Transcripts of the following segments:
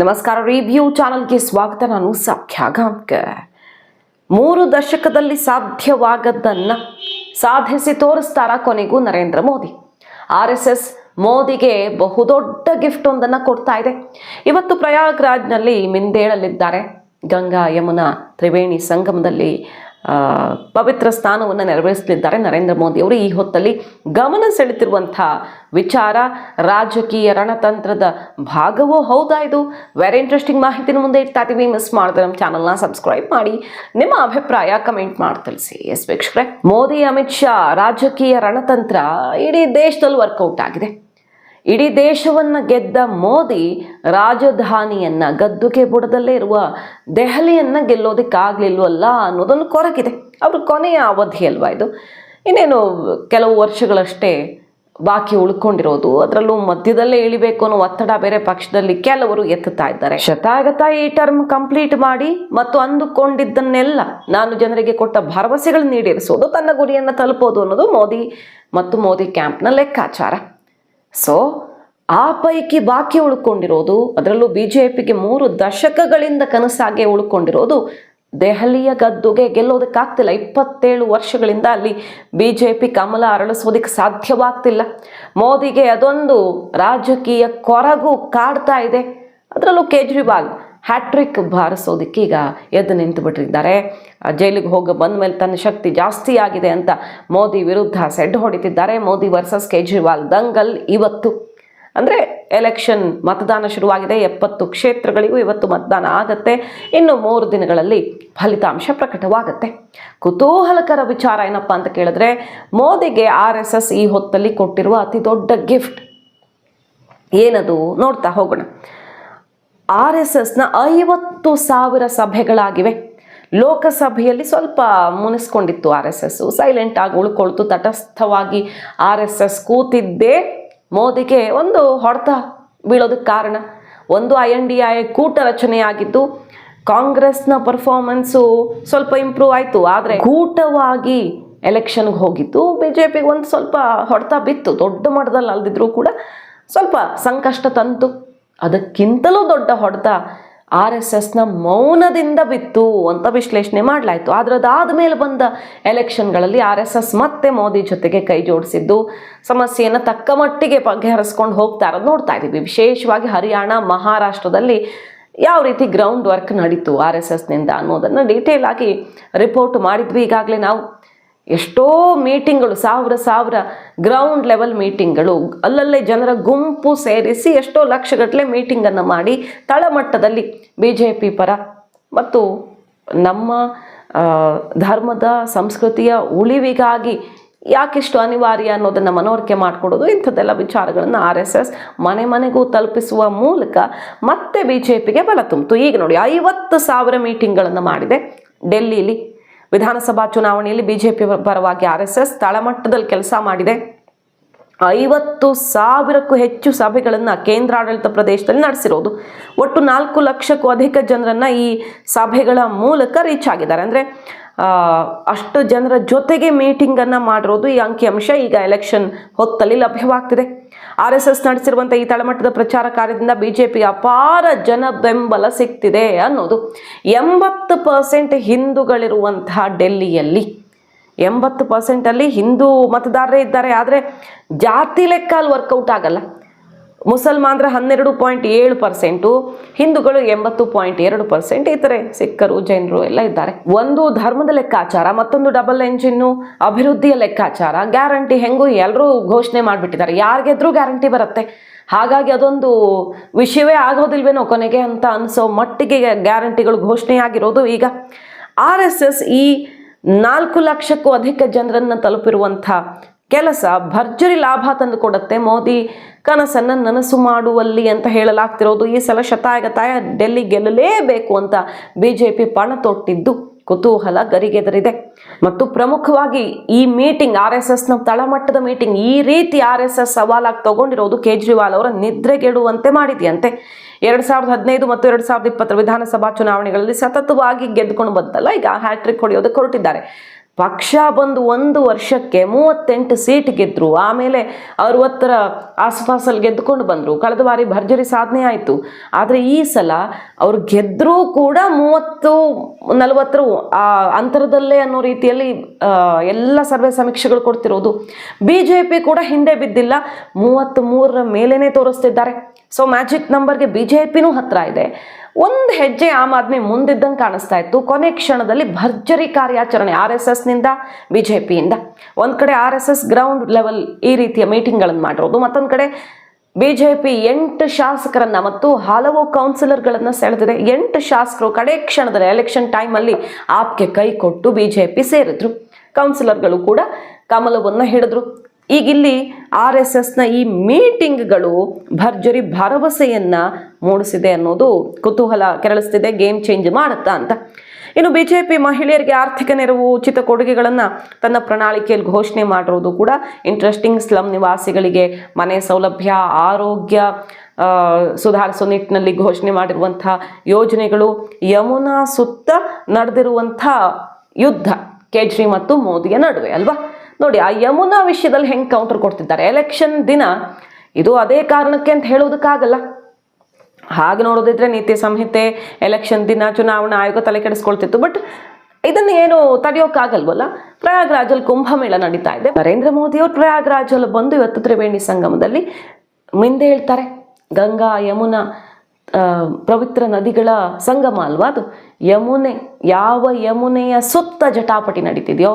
ನಮಸ್ಕಾರ ರಿವ್ಯೂ ಚಾನಲ್ಗೆ ಸ್ವಾಗತ. ನಾನು ಸಖ್ಯ ಮೂರು ದಶಕದಲ್ಲಿ ಸಾಧ್ಯವಾಗದ್ದನ್ನ ಸಾಧಿಸಿ ತೋರಿಸ್ತಾರ ಕೊನೆಗೂ Narendra Modi. R S S ಮೋದಿಗೆ ಬಹುದೊಡ್ಡ ಗಿಫ್ಟ್ ಒಂದನ್ನು ಕೊಡ್ತಾ ಇದೆ. ಇವತ್ತು ಪ್ರಯಾಗ್ರಾಜ್ನಲ್ಲಿ ಮಿಂದೇಳಲಿದ್ದಾರೆ ಗಂಗಾ ಯಮುನಾ ತ್ರಿವೇಣಿ ಸಂಗಮದಲ್ಲಿ ಪವಿತ್ರ ಸ್ಥಾನವನ್ನು ನೆರವೇರಿಸಲಿದ್ದಾರೆ. ನರೇಂದ್ರ ಮೋದಿ ಅವರು ಈ ಹೊತ್ತಲ್ಲಿ ಗಮನ ಸೆಳೆತಿರುವಂಥ ವಿಚಾರ ರಾಜಕೀಯ ರಣತಂತ್ರದ ಭಾಗವೂ ಹೌದಾ ಇದು? ವೆರಿ ಇಂಟ್ರೆಸ್ಟಿಂಗ್ ಮಾಹಿತಿನ ಮುಂದೆ ಇಡ್ತಾ ಇದ್ದೀವಿ ಮಿಸ್ ಮಾಡಿದ್ರೆ ನಮ್ಮ ಚಾನಲ್ನ ಸಬ್ಸ್ಕ್ರೈಬ್ ಮಾಡಿ. ನಿಮ್ಮ ಅಭಿಪ್ರಾಯ ಕಮೆಂಟ್ ಮಾಡಿ ತಿಳಿಸಿ. ಎಸ್ ವೀಕ್ಷಕರೇ, ಮೋದಿ, ಅಮಿತ್ ಶಾ ರಾಜಕೀಯ ರಣತಂತ್ರ ಇಡೀ ದೇಶದಲ್ಲಿ ವರ್ಕೌಟ್ ಆಗಿದೆ. ಇಡೀ ದೇಶವನ್ನು ಗೆದ್ದ ಮೋದಿ ರಾಜಧಾನಿಯನ್ನ ಗದ್ದುಗೆ ಬುಡದಲ್ಲೇ ಇರುವ ದೆಹಲಿಯನ್ನ ಗೆಲ್ಲೋದಕ್ಕಾಗ್ಲಿಲ್ವಲ್ಲ ಅನ್ನೋದೊಂದು ಕೊರಗಿದೆ ಅವರು ಕೊನೆಯ ಅವಧಿ ಅಲ್ವಾ ಇದು? ಇನ್ನೇನು ಕೆಲವು ವರ್ಷಗಳಷ್ಟೇ ಬಾಕಿ ಉಳ್ಕೊಂಡಿರೋದು, ಅದರಲ್ಲೂ ಮಧ್ಯದಲ್ಲೇ ಇಳಿಬೇಕು ಅನ್ನೋ ಒತ್ತಡ ಬೇರೆ ಪಕ್ಷದಲ್ಲಿ ಕೆಲವರು ಎತ್ತುತ್ತಾ ಇದ್ದಾರೆ. ಶತಾಗತ ಈ ಟರ್ಮ್ ಕಂಪ್ಲೀಟ್ ಮಾಡಿ ಮತ್ತು ಅಂದುಕೊಂಡಿದ್ದನ್ನೆಲ್ಲ ನಾನು ಜನರಿಗೆ ಕೊಟ್ಟ ಭರವಸೆಗಳನ್ನ ಈಡೇರಿಸೋದು ತನ್ನ ಗುರಿಯನ್ನು ತಲುಪೋದು ಅನ್ನೋದು ಮೋದಿ ಮತ್ತು ಮೋದಿ ಕ್ಯಾಂಪ್ನ ಲೆಕ್ಕಾಚಾರ. ಸೊ ಆ ಪೈಕಿ ಬಾಕಿ ಉಳ್ಕೊಂಡಿರೋದು, ಅದರಲ್ಲೂ ಬಿ ಜೆ ಪಿಗೆ ಮೂರು ದಶಕಗಳಿಂದ ಕನಸಾಗೆ ಉಳ್ಕೊಂಡಿರೋದು ದೆಹಲಿಯ ಗದ್ದುಗೆ ಗೆಲ್ಲೋದಕ್ಕಾಗ್ತಿಲ್ಲ. ಇಪ್ಪತ್ತೇಳು ವರ್ಷಗಳಿಂದ ಅಲ್ಲಿ ಬಿ ಜೆ ಪಿ ಕಮಲ ಅರಳಿಸೋದಕ್ಕೆ ಸಾಧ್ಯವಾಗ್ತಿಲ್ಲ. ಮೋದಿಗೆ ಅದೊಂದು ರಾಜಕೀಯ ಕೊರಗು ಕಾಡ್ತಾ ಇದೆ. ಅದರಲ್ಲೂ ಕೇಜ್ರಿವಾಲ್ ಹ್ಯಾಟ್ರಿಕ್ ಬಾರಿಸೋದಕ್ಕೆ ಈಗ ಎದ್ದು ನಿಂತು ಬಿಟ್ಟಿದ್ದಾರೆ. ಜೈಲಿಗೆ ಹೋಗಿ ಬಂದ ಮೇಲೆ ತನ್ನ ಶಕ್ತಿ ಜಾಸ್ತಿ ಆಗಿದೆ ಅಂತ ಮೋದಿ ವಿರುದ್ಧ ಸೆಡ್ ಹೊಡಿತಿದ್ದಾರೆ. ಮೋದಿ ವರ್ಸಸ್ ಕೇಜ್ರಿವಾಲ್ ದಂಗಲ್ ಇವತ್ತು. ಅಂದರೆ ಎಲೆಕ್ಷನ್ ಮತದಾನ ಶುರುವಾಗಿದೆ. ಎಪ್ಪತ್ತು ಕ್ಷೇತ್ರಗಳಿಗೂ ಇವತ್ತು ಮತದಾನ ಆಗತ್ತೆ. ಇನ್ನು ಮೂರು ದಿನಗಳಲ್ಲಿ ಫಲಿತಾಂಶ ಪ್ರಕಟವಾಗುತ್ತೆ. ಕುತೂಹಲಕರ ವಿಚಾರ ಏನಪ್ಪ ಅಂತ ಕೇಳಿದ್ರೆ, ಮೋದಿಗೆ ಆರ್ ಎಸ್ ಎಸ್ ಈ ಹೊತ್ತಲ್ಲಿ ಕೊಟ್ಟಿರುವ ಅತಿ ದೊಡ್ಡ ಗಿಫ್ಟ್ ಏನದು? ನೋಡ್ತಾ ಹೋಗೋಣ. ಆರ್ ಎಸ್ ಎಸ್ನ ಐವತ್ತು ಸಾವಿರ ಸಭೆಗಳಾಗಿವೆ. ಲೋಕಸಭೆಯಲ್ಲಿ ಸ್ವಲ್ಪ ಮುನಿಸ್ಕೊಂಡಿತ್ತು ಆರ್ ಎಸ್ ಎಸ್ ಸೈಲೆಂಟ್ ಆಗಿ ಉಳ್ಕೊಳ್ತು, ತಟಸ್ಥವಾಗಿ ಆರ್ ಎಸ್ ಎಸ್ ಕೂತಿದ್ದೇ ಮೋದಿಗೆ ಒಂದು ಹೊಡೆತ ಬೀಳೋದಕ್ಕೆ ಕಾರಣ. ಒಂದು ಐ ಎನ್ ಡಿ ಐ ಕೂಟ ರಚನೆಯಾಗಿದ್ದು, ಕಾಂಗ್ರೆಸ್ನ ಪರ್ಫಾರ್ಮೆನ್ಸು ಸ್ವಲ್ಪ ಇಂಪ್ರೂವ್ ಆಯಿತು. ಆದರೆ ಕೂಟವಾಗಿ ಎಲೆಕ್ಷನ್ಗೆ ಹೋಗಿದ್ದು ಬಿ ಜೆ ಪಿಗೆ ಒಂದು ಸ್ವಲ್ಪ ಹೊಡೆತ ಬಿತ್ತು. ದೊಡ್ಡ ಮಟ್ಟದಲ್ಲಿ ಅಲ್ದಿದ್ರೂ ಕೂಡ ಸ್ವಲ್ಪ ಸಂಕಷ್ಟ ತಂತು. ಅದಕ್ಕಿಂತಲೂ ದೊಡ್ಡ ಹೊಡೆತ ಆರ್ ಎಸ್ ಎಸ್ನ ಮೌನದಿಂದ ಬಿತ್ತು ಅಂತ ವಿಶ್ಲೇಷಣೆ ಮಾಡಲಾಯಿತು. ಆದರೆ ಅದಾದ ಮೇಲೆ ಬಂದ ಎಲೆಕ್ಷನ್ಗಳಲ್ಲಿ ಆರ್ ಎಸ್ ಎಸ್ ಮತ್ತೆ ಮೋದಿ ಜೊತೆಗೆ ಕೈ ಜೋಡಿಸಿದ್ದು. ಸಮಸ್ಯೆಯನ್ನು ತಕ್ಕ ಮಟ್ಟಿಗೆ ಬಗೆಹರಿಸ್ಕೊಂಡು ಹೋಗ್ತಾ ಇರೋದು ನೋಡ್ತಾ ಇದ್ದೀವಿ. ವಿಶೇಷವಾಗಿ ಹರಿಯಾಣ, ಮಹಾರಾಷ್ಟ್ರದಲ್ಲಿ ಯಾವ ರೀತಿ ಗ್ರೌಂಡ್ ವರ್ಕ್ ನಡೀತು ಆರ್ ಎಸ್ ಎಸ್ನಿಂದ ಅನ್ನೋದನ್ನು ಡೀಟೇಲ್ ಆಗಿ ರಿಪೋರ್ಟ್ ಮಾಡಿದ್ವಿ ಈಗಾಗಲೇ ನಾವು. ಎಷ್ಟೋ ಮೀಟಿಂಗ್ಗಳು, ಸಾವಿರ ಸಾವಿರ ಗ್ರೌಂಡ್ ಲೆವೆಲ್ ಮೀಟಿಂಗ್ಗಳು, ಅಲ್ಲಲ್ಲೇ ಜನರ ಗುಂಪು ಸೇರಿಸಿ ಎಷ್ಟೋ ಲಕ್ಷಗಟ್ಟಲೆ ಮೀಟಿಂಗನ್ನು ಮಾಡಿ ತಳಮಟ್ಟದಲ್ಲಿ ಬಿ ಜೆ ಪಿ ಪರ ಮತ್ತು ನಮ್ಮ ಧರ್ಮದ, ಸಂಸ್ಕೃತಿಯ ಉಳಿವಿಗಾಗಿ ಯಾಕಿಷ್ಟು ಅನಿವಾರ್ಯ ಅನ್ನೋದನ್ನು ಮನವರಿಕೆ ಮಾಡಿಕೊಡೋದು, ಇಂಥದ್ದೆಲ್ಲ ವಿಚಾರಗಳನ್ನು ಆರ್ ಎಸ್ ಎಸ್ ಮನೆ ಮನೆಗೂ ತಲುಪಿಸುವ ಮೂಲಕ ಮತ್ತೆ ಬಿ ಜೆ ಪಿಗೆ ಬಲ ತುಂಬಿತು. ಈಗ ನೋಡಿ, ಐವತ್ತು ಸಾವಿರ ಮೀಟಿಂಗ್ಗಳನ್ನು ಮಾಡಿದೆ ಡೆಲ್ಲಿಲಿ. ವಿಧಾನಸಭಾ ಚುನಾವಣೆಯಲ್ಲಿ ಬಿಜೆಪಿ ಪರವಾಗಿ ಆರ್ ಎಸ್ ತಳಮಟ್ಟದಲ್ಲಿ ಕೆಲಸ ಮಾಡಿದೆ. ಐವತ್ತು ಸಾವಿರಕ್ಕೂ ಹೆಚ್ಚು ಸಭೆಗಳನ್ನು ಕೇಂದ್ರಾಡಳಿತ ಪ್ರದೇಶದಲ್ಲಿ ನಡೆಸಿರೋದು. ಒಟ್ಟು ನಾಲ್ಕು ಲಕ್ಷಕ್ಕೂ ಅಧಿಕ ಜನರನ್ನು ಈ ಸಭೆಗಳ ಮೂಲಕ ರೀಚ್ ಆಗಿದ್ದಾರೆ. ಅಂದರೆ ಅಷ್ಟು ಜನರ ಜೊತೆಗೆ ಮೀಟಿಂಗನ್ನು ಮಾಡಿರೋದು ಈ ಅಂಕಿಅಂಶ ಈಗ ಎಲೆಕ್ಷನ್ ಹೊತ್ತಲ್ಲಿ ಲಭ್ಯವಾಗ್ತಿದೆ. ಆರ್ ಎಸ್ ಎಸ್ ನಡೆಸಿರುವಂಥ ಈ ತಳಮಟ್ಟದ ಪ್ರಚಾರ ಕಾರ್ಯದಿಂದ ಬಿಜೆಪಿ ಅಪಾರ ಜನ ಬೆಂಬಲ ಸಿಗ್ತಿದೆ ಅನ್ನೋದು ಎಂಬತ್ತು ಪರ್ಸೆಂಟ್ ಹಿಂದೂಗಳಿರುವಂತಹ ಡೆಲ್ಲಿಯಲ್ಲಿ. ಎಂಬತ್ತು ಪರ್ಸೆಂಟಲ್ಲಿ ಹಿಂದೂ ಮತದಾರರೇ ಇದ್ದಾರೆ. ಆದರೆ ಜಾತಿ ಲೆಕ್ಕ ಅಲ್ಲಿ ವರ್ಕೌಟ್ ಆಗಲ್ಲ. ಮುಸಲ್ಮಾನರ ಹನ್ನೆರಡು ಪಾಯಿಂಟ್ ಏಳು ಪರ್ಸೆಂಟು, ಹಿಂದೂಗಳು ಎಂಬತ್ತು ಪಾಯಿಂಟ್ ಎರಡು ಪರ್ಸೆಂಟ್ ಇತರೆ ಸಿಖ್ಖರು, ಜೈನರು ಎಲ್ಲ ಇದ್ದಾರೆ. ಒಂದು ಧರ್ಮದ ಲೆಕ್ಕಾಚಾರ, ಮತ್ತೊಂದು ಡಬಲ್ ಎಂಜಿನ್ನು ಅಭಿವೃದ್ಧಿಯ ಲೆಕ್ಕಾಚಾರ ಗ್ಯಾರಂಟಿ ಹೆಂಗೂ ಎಲ್ಲರೂ ಘೋಷಣೆ ಮಾಡಿಬಿಟ್ಟಿದ್ದಾರೆ. ಯಾರಿಗೆದ್ರೂ ಗ್ಯಾರಂಟಿ ಬರುತ್ತೆ. ಹಾಗಾಗಿ ಅದೊಂದು ವಿಷಯವೇ ಆಗೋದಿಲ್ವೇನೋ ಕೊನೆಗೆ ಅಂತ ಅನಿಸೋ ಮಟ್ಟಿಗೆ ಗ್ಯಾರಂಟಿಗಳು ಘೋಷಣೆಯಾಗಿರೋದು ಈಗ. ಆರ್ ಎಸ್ ಎಸ್ ಈ ನಾಲ್ಕು ಲಕ್ಷಕ್ಕೂ ಅಧಿಕ ಜನರನ್ನು ತಲುಪಿರುವಂಥ ಕೆಲಸ ಭರ್ಜರಿ ಲಾಭ ತಂದು ಕೊಡುತ್ತೆ ಮೋದಿ ಕನಸನ್ನು ನನಸು ಮಾಡುವಲ್ಲಿ ಅಂತ ಹೇಳಲಾಗ್ತಿರೋದು. ಈ ಸಲ ಶತಾಯಗತಾಯ ಡೆಲ್ಲಿ ಗೆಲ್ಲಲೇಬೇಕು ಅಂತ ಬಿ ಜೆ ಪಿ ಪಣ ತೊಟ್ಟಿದ್ದು ಕುತೂಹಲ ಗರಿಗೆದರಿದೆ. ಮತ್ತು ಪ್ರಮುಖವಾಗಿ ಈ ಮೀಟಿಂಗ್ ಆರ್ ಎಸ್ ಎಸ್ನ ತಳಮಟ್ಟದ ಮೀಟಿಂಗ್ ಈ ರೀತಿ ಆರ್ ಎಸ್ ಎಸ್ ಸವಾಲಾಗಿ ತಗೊಂಡಿರೋದು ಕೇಜ್ರಿವಾಲ್ ಅವರ ನಿದ್ರೆಗೆಡುವಂತೆ ಮಾಡಿದೆಯಂತೆ. ಎರಡು ಸಾವಿರದ ಹದಿನೈದು ಮತ್ತು ಎರಡು ಸಾವಿರದ ಇಪ್ಪತ್ತರ ವಿಧಾನಸಭಾ ಚುನಾವಣೆಗಳಲ್ಲಿ ಸತತವಾಗಿ ಗೆದ್ದುಕೊಂಡು ಬಂತಲ್ಲ ಈಗ ಹ್ಯಾಟ್ರಿಕ್ ಹೊಡೆಯೋದಕ್ಕೆ ಹೊರಟಿದ್ದಾರೆ. ಪಕ್ಷ ಬಂದು ಒಂದು ವರ್ಷಕ್ಕೆ ಮೂವತ್ತೆಂಟು ಸೀಟ್ ಗೆದ್ರು. ಆಮೇಲೆ ಅರವತ್ತರ ಆಸುಪಾಸಲ್ಲಿ ಗೆದ್ದುಕೊಂಡು ಬಂದರು. ಕಳೆದ ಬಾರಿ ಭರ್ಜರಿ ಸಾಧನೆ ಆಯಿತು. ಆದರೆ ಈ ಸಲ ಅವ್ರು ಗೆದ್ದರೂ ಕೂಡ ಮೂವತ್ತು, ನಲವತ್ತರ ಅಂತರದಲ್ಲೇ ಅನ್ನೋ ರೀತಿಯಲ್ಲಿ ಎಲ್ಲ ಸರ್ವೆ ಸಮೀಕ್ಷೆಗಳು ಕೊಡ್ತಿರೋದು. ಬಿ ಜೆ ಪಿ ಕೂಡ ಹಿಂದೆ ಬಿದ್ದಿಲ್ಲ. ಮೂವತ್ತ್ ಮೂರರ ಮೇಲೇ ತೋರಿಸ್ತಿದ್ದಾರೆ. ಸೊ ಮ್ಯಾಜಿಕ್ ನಂಬರ್ಗೆ ಬಿ ಜೆ ಪಿನೂ ಹತ್ರ ಇದೆ. ಒಂದು ಹೆಜ್ಜೆ ಆಮ್ ಆದ್ಮಿ ಮುಂದಿದ್ದಂಗೆ ಕಾಣಿಸ್ತಾ ಇತ್ತು. ಕೊನೆ ಕ್ಷಣದಲ್ಲಿ ಭರ್ಜರಿ ಕಾರ್ಯಾಚರಣೆ ಆರ್ ಎಸ್ ಎಸ್ನಿಂದ ಬಿ ಜೆ ಪಿಯಿಂದ ಒಂದು ಕಡೆ R S S ground level ಈ ರೀತಿಯ ಮೀಟಿಂಗ್ಗಳನ್ನು ಮಾಡಿರೋದು, ಮತ್ತೊಂದು ಕಡೆ ಬಿ ಜೆ ಪಿ ಎಂಟು ಶಾಸಕರನ್ನ ಮತ್ತು ಹಲವು ಕೌನ್ಸಿಲರ್ಗಳನ್ನು ಸೆಳೆದಿದೆ. ಎಂಟು ಶಾಸಕರು ಕಡೆ ಕ್ಷಣದಲ್ಲಿ ಎಲೆಕ್ಷನ್ ಟೈಮಲ್ಲಿ ಆಪ್ಗೆ ಕೈ ಕೊಟ್ಟು ಬಿ ಜೆ ಪಿ ಸೇರಿದ್ರು. ಕೌನ್ಸಿಲರ್ಗಳು ಕೂಡ ಕಮಲವನ್ನು ಹಿಡಿದ್ರು. ಈಗಿಲ್ಲಿ ಆರ್ ಎಸ್ ಎಸ್ನ ಈ ಮೀಟಿಂಗ್ಗಳು ಭರ್ಜರಿ ಭರವಸೆಯನ್ನ ಮೂಡಿಸಿದೆ ಅನ್ನೋದು ಕುತೂಹಲ ಕೆರಳಿಸ್ತಿದೆ ಗೇಮ್ ಚೇಂಜ್ ಮಾಡುತ್ತಾ ಅಂತ. ಇನ್ನು ಬಿಜೆಪಿ ಮಹಿಳೆಯರಿಗೆ ಆರ್ಥಿಕ ನೆರವು, ಉಚಿತ ಕೊಡುಗೆಗಳನ್ನು ತನ್ನ ಪ್ರಣಾಳಿಕೆಯಲ್ಲಿ ಘೋಷಣೆ ಮಾಡಿರೋದು ಕೂಡ ಇಂಟ್ರೆಸ್ಟಿಂಗ್ ಸ್ಲಮ್ ನಿವಾಸಿಗಳಿಗೆ ಮನೆ ಸೌಲಭ್ಯ, ಆರೋಗ್ಯ ಸುಧಾರಿಸೋ ನಿಟ್ಟಿನಲ್ಲಿ ಘೋಷಣೆ ಮಾಡಿರುವಂಥ ಯೋಜನೆಗಳು ಯಮುನಾ ಸುತ್ತ ನಡೆದಿರುವಂಥ ಯುದ್ಧ ಕೇಜ್ರಿ ಮತ್ತು ಮೋದಿಯ ನಡುವೆ ಅಲ್ವಾ? ನೋಡಿ, ಆ ಯಮುನಾ ವಿಷಯದಲ್ಲಿ ಹೆಂಗೆ ಕೌಂಟರ್ ಕೊಡ್ತಿದ್ದಾರೆ? ಎಲೆಕ್ಷನ್ ದಿನ ಇದು ಅದೇ ಕಾರಣಕ್ಕೆ ಅಂತ ಹೇಳೋದಕ್ಕಾಗಲ್ಲ ಹಾಗೆ ನೋಡೋದಿದ್ರೆ ನೀತಿ ಸಂಹಿತೆ ಎಲೆಕ್ಷನ್ ದಿನ, ಚುನಾವಣಾ ಆಯೋಗ ತಲೆ ಕೆಡಿಸ್ಕೊಳ್ತಿತ್ತು. ಬಟ್ ಇದನ್ನು ಏನು ತಡೆಯೋಕ್ಕಾಗಲ್ವಲ್ಲ? ಪ್ರಯಾಗ್ರಾಜಲ್ಲಿ ಕುಂಭಮೇಳ ನಡೀತಾ ಇದೆ. ನರೇಂದ್ರ ಮೋದಿ ಅವರು ಪ್ರಯಾಗ್ರಾಜಲ್ಲಿ ಬಂದು ಇವತ್ತು ತ್ರಿವೇಣಿ ಸಂಗಮದಲ್ಲಿ ಮುಂದೆ ಹೇಳ್ತಾರೆ, ಗಂಗಾ, ಯಮುನಾ ಪವಿತ್ರ ನದಿಗಳ ಸಂಗಮ ಅಲ್ವಾ ಅದು? ಯಮುನೆ, ಯಾವ ಯಮುನೆಯ ಸುತ್ತ ಜಟಾಪಟಿ ನಡೀತಿದೆಯೋ?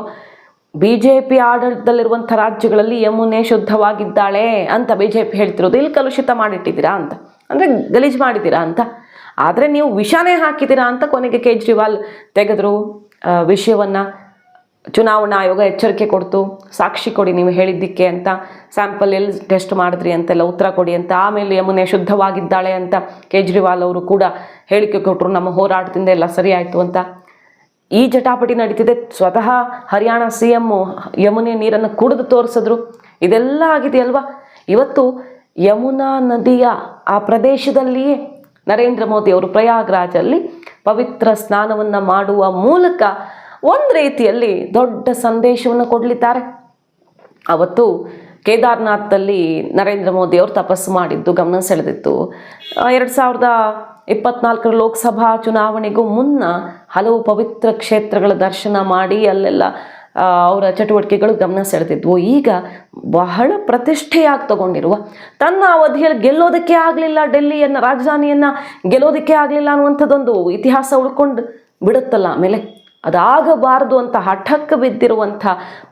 ಬಿ ಜೆ ಪಿ ಆಡಳಿತದಲ್ಲಿರುವಂಥ ರಾಜ್ಯಗಳಲ್ಲಿ ಯಮುನೆ ಶುದ್ಧವಾಗಿದ್ದಾಳೆ ಅಂತ ಬಿ ಜೆ ಪಿ ಹೇಳ್ತಿರೋದು. ಇಲ್ಲಿ ಕಲುಷಿತ ಮಾಡಿಟ್ಟಿದ್ದೀರಾ ಅಂತ. ಅಂದರೆ ಗಲೀಜು ಮಾಡಿದ್ದೀರಾ ಅಂತ. ಆದರೆ ನೀವು ವಿಷಾನೇ ಹಾಕಿದ್ದೀರಾ ಅಂತ ಕೊನೆಗೆ ಕೇಜ್ರಿವಾಲ್ ತೆಗೆದ್ರು. ವಿಷಯವನ್ನು ಚುನಾವಣಾ ಆಯೋಗ ಎಚ್ಚರಿಕೆ ಕೊಡ್ತು. ಸಾಕ್ಷಿ ಕೊಡಿ ನೀವು ಹೇಳಿದ್ದಕ್ಕೆ ಅಂತ. ಸ್ಯಾಂಪಲ್ ಎಲ್ಲಿ ಟೆಸ್ಟ್ ಮಾಡಿದ್ರಿ ಅಂತೆಲ್ಲ ಉತ್ತರ ಕೊಡಿ ಅಂತ. ಆಮೇಲೆ ಯಮುನೆ ಶುದ್ಧವಾಗಿದ್ದಾಳೆ ಅಂತ ಕೇಜ್ರಿವಾಲ್ ಅವರು ಕೂಡ ಹೇಳಿಕೆ ಕೊಟ್ಟರು ನಮ್ಮ ಹೋರಾಟದಿಂದ ಎಲ್ಲ ಸರಿಯಾಯಿತು ಅಂತ. ಈ ಜಟಾಪಟಿ ನಡೀತಿದೆ. ಸ್ವತಃ ಹರಿಯಾಣ ಸಿ ಎಮ್ಮು ಯಮುನೆ ನೀರನ್ನು ಕುಡಿದು ತೋರಿಸಿದ್ರು. ಇದೆಲ್ಲ ಆಗಿದೆಯಲ್ವಾ ಇವತ್ತು ಯಮುನಾ ನದಿಯ ಆ ಪ್ರದೇಶದಲ್ಲಿಯೇ ನರೇಂದ್ರ ಮೋದಿ ಅವರು ಪ್ರಯಾಗ್ರಾಜಲ್ಲಿ ಪವಿತ್ರ ಸ್ನಾನವನ್ನು ಮಾಡುವ ಮೂಲಕ ಒಂದು ರೀತಿಯಲ್ಲಿ ದೊಡ್ಡ ಸಂದೇಶವನ್ನು ಕೊಡಲಿದ್ದಾರೆ. ಅವತ್ತು ಕೇದಾರ್ನಾಥದಲ್ಲಿ ನರೇಂದ್ರ ಮೋದಿ ಅವರು ತಪಸ್ಸು ಮಾಡಿದ್ದು, ಗಮನ ಸೆಳೆದಿತ್ತು. ಎರಡು ಸಾವಿರದ ಇಪ್ಪತ್ನಾಲ್ಕರ ಲೋಕಸಭಾ ಚುನಾವಣೆಗೂ ಮುನ್ನ ಹಲವು ಪವಿತ್ರ ಕ್ಷೇತ್ರಗಳ ದರ್ಶನ ಮಾಡಿ, ಅಲ್ಲೆಲ್ಲ ಅವರ ಚಟುವಟಿಕೆಗಳು ಗಮನ ಸೆಳೆದಿದ್ವು. ಈಗ ಬಹಳ ಪ್ರತಿಷ್ಠೆಯಾಗಿ ತಗೊಂಡಿರುವ, ತನ್ನ ಅವಧಿಯಲ್ಲಿ ಗೆಲ್ಲೋದಕ್ಕೆ ಆಗಲಿಲ್ಲ, ಡೆಲ್ಲಿಯನ್ನು, ರಾಜಧಾನಿಯನ್ನು ಗೆಲ್ಲೋದಕ್ಕೆ ಆಗಲಿಲ್ಲ ಅನ್ನುವಂಥದ್ದೊಂದು ಇತಿಹಾಸ ಉಳ್ಕೊಂಡು ಬಿಡುತ್ತಲ್ಲ ಆಮೇಲೆ? ಅದಾಗಬಾರದು ಅಂತ ಹಠಕ್ಕೆ ಬಿದ್ದಿರುವಂಥ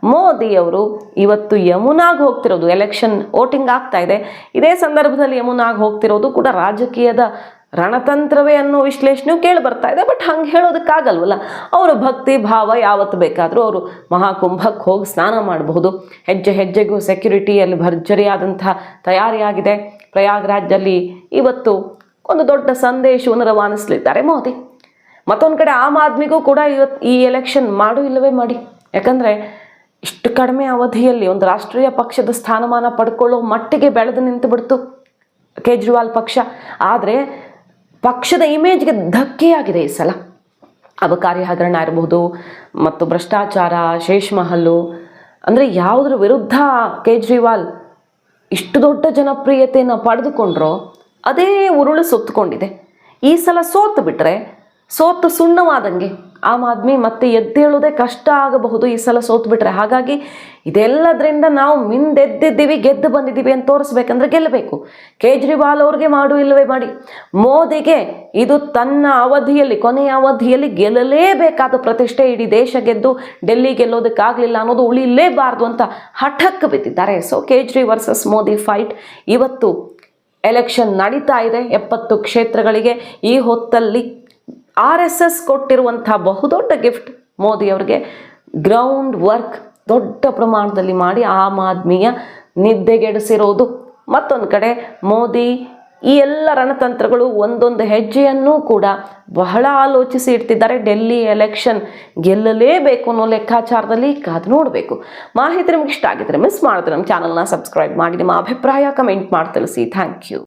ಮೋದಿಯವರು ಇವತ್ತು ಯಮುನಾಗೆ ಹೋಗ್ತಿರೋದು. ಎಲೆಕ್ಷನ್ ವೋಟಿಂಗ್ ಆಗ್ತಾ ಇದೆ. ಇದೇ ಸಂದರ್ಭದಲ್ಲಿ ಯಮುನಾಗೆ ಹೋಗ್ತಿರೋದು ಕೂಡ ರಾಜಕೀಯದ ರಣತಂತ್ರವೇ ಅನ್ನೋ ವಿಶ್ಲೇಷಣೆಯು ಕೇಳಿ ಬರ್ತಾ ಇದೆ. ಬಟ್ ಹಂಗೆ ಹೇಳೋದಕ್ಕಾಗಲ್ವಲ್ಲ? ಅವರ ಭಕ್ತಿ, ಭಾವ ಯಾವತ್ತು ಬೇಕಾದರೂ ಅವರು ಮಹಾಕುಂಭಕ್ಕೆ ಹೋಗಿ ಸ್ನಾನ ಮಾಡಬಹುದು. ಹೆಜ್ಜೆ ಹೆಜ್ಜೆಗೂ ಸೆಕ್ಯುರಿಟಿಯಲ್ಲಿ ಭರ್ಜರಿಯಾದಂಥ ತಯಾರಿಯಾಗಿದೆ. ಪ್ರಯಾಗ್ರಾಜಲ್ಲಿ ಇವತ್ತು ಒಂದು ದೊಡ್ಡ ಸಂದೇಶವನ್ನು ರವಾನಿಸಲಿದ್ದಾರೆ ಮೋದಿ. ಮತ್ತೊಂದು ಕಡೆ ಆಮ್ ಆದ್ಮಿಗೂ ಕೂಡ ಇವತ್ತು ಈ ಎಲೆಕ್ಷನ್ ಮಾಡು ಇಲ್ಲವೇ ಮಾಡಿ. ಯಾಕಂದರೆ ಇಷ್ಟು ಕಡಿಮೆ ಅವಧಿಯಲ್ಲಿ ಒಂದು ರಾಷ್ಟ್ರೀಯ ಪಕ್ಷದ ಸ್ಥಾನಮಾನ ಪಡ್ಕೊಳ್ಳೋ ಮಟ್ಟಿಗೆ ಬೆಳೆದು ನಿಂತು ಬಿಡ್ತು ಕೇಜ್ರಿವಾಲ್ ಪಕ್ಷ. ಆದರೆ ಪಕ್ಷದ ಇಮೇಜ್ಗೆ ಧಕ್ಕೆಯಾಗಿದೆ ಈ ಸಲ. ಅಬಕಾರಿ ಹಗರಣ ಇರಬಹುದು ಮತ್ತು ಭ್ರಷ್ಟಾಚಾರ ಶೇಷ್ ಮಹಲ್ಲು ಅಂದರೆ ಯಾವುದ್ರ ವಿರುದ್ಧ ಕೇಜ್ರಿವಾಲ್ ಇಷ್ಟು ದೊಡ್ಡ ಜನಪ್ರಿಯತೆಯನ್ನು ಪಡೆದುಕೊಂಡ್ರೋ ಅದೇ ಉರುಳು ಸುತ್ತಕೊಂಡಿದೆ ಈ ಸಲ ಸೋತು ಬಿಟ್ಟರೆ ಸೋತು ಸುಣ್ಣವಾದಂಗೆ ಆಮ್ ಆದ್ಮಿ ಮತ್ತೆ ಎದ್ದೇಳೋದೇ ಕಷ್ಟ ಆಗಬಹುದು ಈ ಸಲ ಸೋತು ಬಿಟ್ರೆ ಹಾಗಾಗಿ ಇದೆಲ್ಲದರಿಂದ ನಾವು ಮಿಂದೆದ್ದಿದ್ದೀವಿ, ಗೆದ್ದು ಬಂದಿದ್ದೀವಿ ಅಂತ ತೋರಿಸ್ಬೇಕಂದ್ರೆ ಗೆಲ್ಲಬೇಕು. ಕೇಜ್ರಿವಾಲ್ ಅವ್ರಿಗೆ ಮಾಡು ಇಲ್ಲವೇ ಮಾಡಿ. ಮೋದಿಗೆ ಇದು ತನ್ನ ಅವಧಿಯಲ್ಲಿ, ಕೊನೆಯ ಅವಧಿಯಲ್ಲಿ ಗೆಲ್ಲಲೇಬೇಕಾದ ಪ್ರತಿಷ್ಠೆ ಇಡೀ ದೇಶ ಗೆದ್ದು ಡೆಲ್ಲಿ ಗೆಲ್ಲೋದಕ್ಕಾಗಲಿಲ್ಲ ಅನ್ನೋದು ಉಳಿಲೇಬಾರ್ದು ಅಂತ ಹಠಕ್ಕೆ ಬಿದ್ದಿದ್ದಾರೆ. So Kejri versus Modi fight ಇವತ್ತು ಎಲೆಕ್ಷನ್ ನಡೀತಾ ಇದೆ. ಎಪ್ಪತ್ತು ಕ್ಷೇತ್ರಗಳಿಗೆ ಈ ಹೊತ್ತಲ್ಲಿ ಆರ್ ಎಸ್ ಎಸ್ ಕೊಟ್ಟಿರುವಂಥ ಬಹುದೊಡ್ಡ ಗಿಫ್ಟ್ ಮೋದಿ ಅವರಿಗೆ ಗ್ರೌಂಡ್ ವರ್ಕ್ ದೊಡ್ಡ ಪ್ರಮಾಣದಲ್ಲಿ ಮಾಡಿ ಆಮ್ ಆದ್ಮಿಯ ನಿದ್ದೆಗೆಡಿಸಿರೋದು. ಮತ್ತೊಂದು ಕಡೆ ಮೋದಿ ಈ ಎಲ್ಲ ರಣತಂತ್ರಗಳು ಒಂದೊಂದು ಹೆಜ್ಜೆಯನ್ನೂ ಕೂಡ ಬಹಳ ಆಲೋಚಿಸಿ ಇಡ್ತಿದ್ದಾರೆ. ಡೆಲ್ಲಿ ಎಲೆಕ್ಷನ್ ಗೆಲ್ಲಲೇಬೇಕು ಅನ್ನೋ ಲೆಕ್ಕಾಚಾರದಲ್ಲಿ ಕಾದು ನೋಡಬೇಕು. ಮಾಹಿತಿ ನಿಮ್ಗೆ ಇಷ್ಟ ಆಗಿದ್ರೆ ಮಿಸ್ ಮಾಡಿದ್ರೆ ನಮ್ಮ ಚಾನಲ್ನ ಸಬ್ಸ್ಕ್ರೈಬ್ ಮಾಡಿ. ನಿಮ್ಮ ಅಭಿಪ್ರಾಯ ಕಮೆಂಟ್ ಮಾಡಿ ತಿಳಿಸಿ. Thank you